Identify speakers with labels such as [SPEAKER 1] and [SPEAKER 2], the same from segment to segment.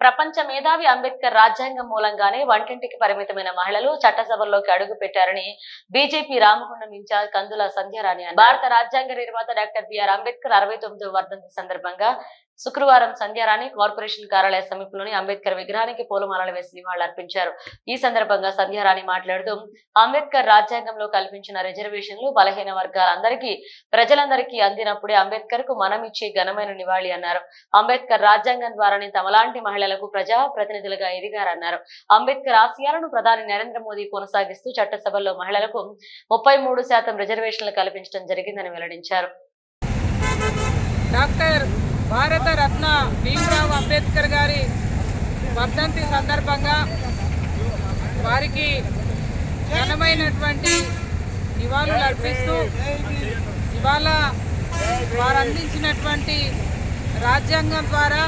[SPEAKER 1] ప్రపంచ మేధావి అంబేద్కర్ రాజ్యాంగం మూలంగానే వంటింటికి పరిమితమైన మహిళలు చట్టసభల్లోకి అడుగు పెట్టారని బీజేపీ రామగుండం ఇన్ఛార్జ్ కందుల సంధ్యారాణి భారత రాజ్యాంగ నిర్మాత డాక్టర్ బిఆర్ అంబేద్కర్ అరవై తొమ్మిదో వర్ధంతి సందర్భంగా శుక్రవారం సంధ్యారాణి కార్పొరేషన్ కార్యాలయ సమీపంలోని అంబేద్కర్ విగ్రహానికి పూలమాలలు వేసి నివాళులర్పించారు ఈ సందర్భంగా సంధ్యారాణి మాట్లాడుతూ అంబేద్కర్ రాజ్యాంగంలో కల్పించిన రిజర్వేషన్లు బలహీన వర్గాలందరికీ ప్రజలందరికీ అందినప్పుడే అంబేద్కర్కు మనం ఇచ్చే ఘనమైన నివాళి అన్నారు. అంబేద్కర్ రాజ్యాంగం ద్వారానే తమలాంటి మహిళలకు ప్రజా ప్రతినిధులుగా ఎదిగారన్నారు. అంబేద్కర్ ఆశయాలను ప్రధాని నరేంద్ర మోదీ కొనసాగిస్తూ చట్టసభల్లో మహిళలకు ముప్పై మూడు శాతం రిజర్వేషన్లు కల్పించడం జరిగిందని వెల్లడించారు.
[SPEAKER 2] డాక్టర్ భారత రత్న భీమరావు అంబేద్కర్ గారి వర్ధంతి సందర్భంగా వారికి ఘనమైనటువంటి నివాళులు అర్పిస్తూ ఇవాళ వారు అందించినటువంటి రాజ్యాంగం ద్వారా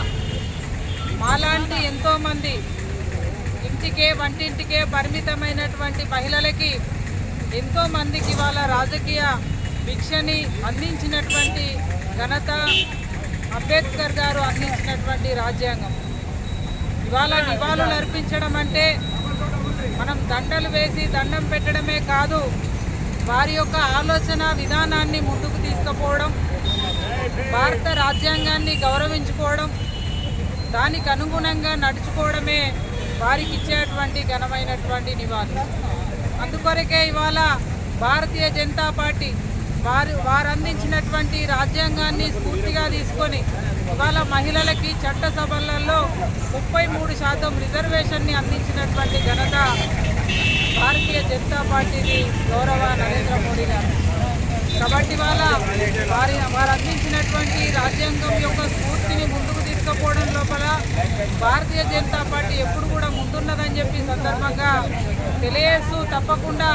[SPEAKER 2] మాలాంటి ఎంతోమంది ఇంటికే వంటింటికే పరిమితమైనటువంటి మహిళలకి ఎంతోమందికి ఇవాళ రాజకీయ భిక్షని అందించినటువంటి ఘనత అంబేద్కర్ గారు అందించినటువంటి రాజ్యాంగం. ఇవాళ నివాళులు అర్పించడం అంటే మనం దండలు వేసి దండం పెట్టడమే కాదు వారి యొక్క ఆలోచన విధానాన్ని ముందుకు తీసుకుపోవడం భారత రాజ్యాంగాన్ని గౌరవించుకోవడం దానికి అనుగుణంగా నడుచుకోవడమే వారికి ఇచ్చేటువంటి ఘనమైనటువంటి నివాళులు అందుకొరకే ఇవాళ భారతీయ జనతా పార్టీ వారు వారు అందించినటువంటి రాజ్యాంగాన్ని స్ఫూర్తిగా తీసుకొని ఇవాళ మహిళలకి చట్టసభలలో ముప్పై మూడు శాతం రిజర్వేషన్ని అందించినటువంటి ఘనత భారతీయ జనతా పార్టీని గౌరవ నరేంద్ర మోడీ గారు. కాబట్టి వాళ్ళ వారి వారు అందించినటువంటి రాజ్యాంగం యొక్క స్ఫూర్తిని ముందుకు తీసుకుపోవడం లోపల భారతీయ జనతా పార్టీ ఎప్పుడు కూడా ముందున్నదని చెప్పి సందర్భంగా తెలియజేస్తూ తప్పకుండా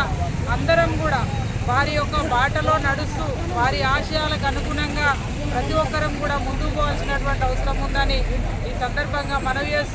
[SPEAKER 2] అందరం కూడా వారి యొక్క బాటలో నడుస్తూ వారి ఆశయాలకు అనుగుణంగా ప్రతి ఒక్కరం కూడా ముందుకు పోవాల్సినటువంటి అవసరం ఉందని ఈ సందర్భంగా మనవి చేస్తూ